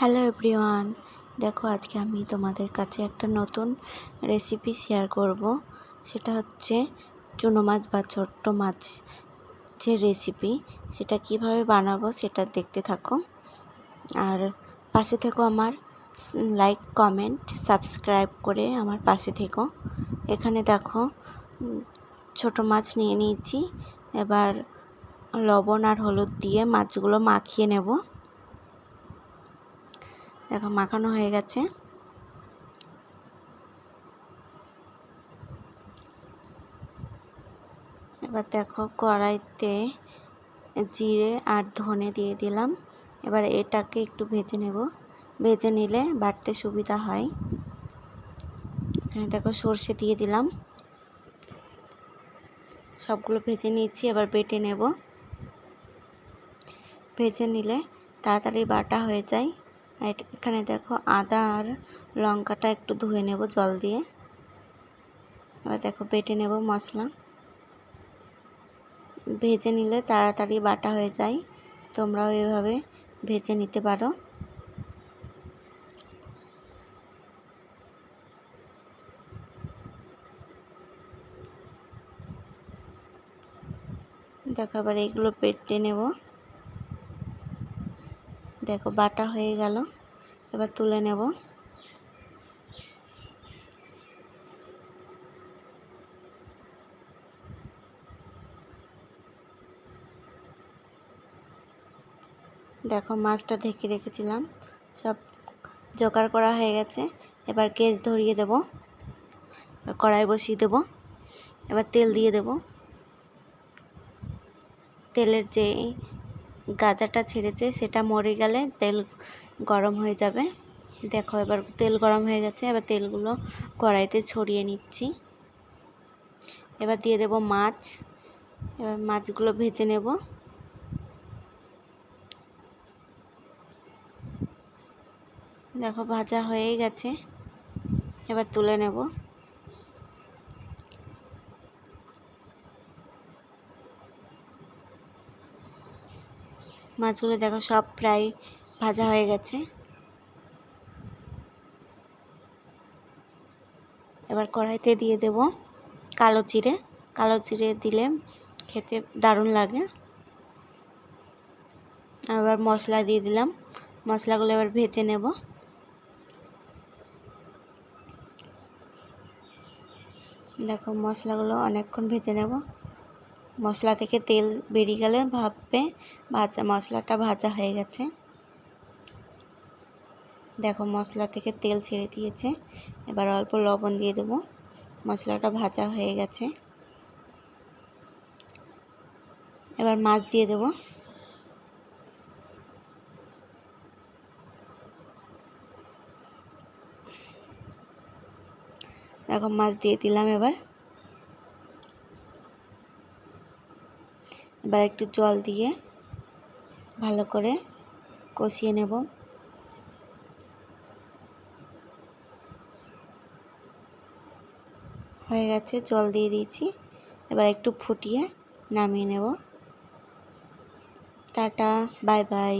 Hello everyone দেখো, আজকে আমি তোমাদের কাছে একটা নতুন রেসিপি শেয়ার করব। সেটা হচ্ছে চুনো মাছ বা ছোট্ট মাছ যে রেসিপি সেটা কীভাবে বানাবো সেটা দেখতে থাকো। আর পাশে থেকো আমার লাইক কমেন্ট সাবস্ক্রাইব করে আমার পাশে থেকো। এখানে দেখো ছোট মাছ নিয়ে নিয়েছি। এবার লবণ আর হলুদ দিয়ে মাছগুলো মাখিয়ে নেব। দেখো, মাখানো হয়ে গেছে। এবার দেখো, কড়াইতে জিরে আর ধনে দিয়ে দিলাম। এবার এটাকে একটু ভেজে নেব। ভেজে নিলে বাটতে সুবিধা হয়। এখানে দেখো, সর্ষে দিয়ে দিলাম। সবগুলো ভেজে নিয়েছি, এবার বেটে নেব। ভেজে নিলে তাড়াতাড়ি বাটা হয়ে যায়। এখানে দেখো আদা আর লঙ্কাটা একটু ধুয়ে নেব জল দিয়ে। এবার দেখো বেটে নেব মশলা। ভেজে নিলে তাড়াতাড়ি বাটা হয়ে যায়। তোমরাও এভাবে ভেজে নিতে পারো। দেখো আবার এগুলো পেটে নেব। দেখো, বাটা হয়ে গেল। এবার তুলে নেব। দেখো, মাছটা ঢেকে রেখেছিলাম। সব জোগাড় করা হয়ে গেছে। এবার গ্যাস ধরিয়ে দেব। কড়াই বসিয়ে দেব। এবার তেল দিয়ে দেব। তেলের যে গাজাটা ছেড়েছে, সেটা মরে গেলে তেল গরম হয়ে যাবে। দেখো এবার তেল গরম হয়ে গেছে, এবার তেলগুলো কড়াইতে ছড়িয়ে নিচ্ছি। এবার দিয়ে দেব মাছ, এবার মাছগুলো ভেজে নেব। দেখো ভাজা হয়েই গেছে, এবার তুলে নেব। মাছগুলো দেখো সব প্রায় ভাজা হয়ে গেছে। এবার কড়াইতে দিয়ে দেব কালো চিড়ে কালো চিড়ে দিলে খেতে দারুণ লাগে। আবার মশলা দিয়ে দিলাম। মশলাগুলো এবার ভেজে নেব। দেখো মশলাগুলো অনেকক্ষণ ভেজে নেব। মশলা থেকে তেল বেরিয়ে গেলে ভাববে ভাজা, মশলাটা ভাজা হয়ে গেছে। দেখো মশলা থেকে তেল ছেড়ে দিয়েছে। এবার অল্প লবণ দিয়ে দেবো। মশলাটা ভাজা হয়ে গেছে। এবার মাছ দিয়ে দেবো। দেখো মাছ দিয়ে দিলাম এবার। এবার একটু জল দিয়ে ভালো করে কষিয়ে নেব। হয়ে গেছে, জল দিয়ে দিয়েছি। এবার একটু ফুটিয়ে নামিয়ে নেব। Tata, bye bye.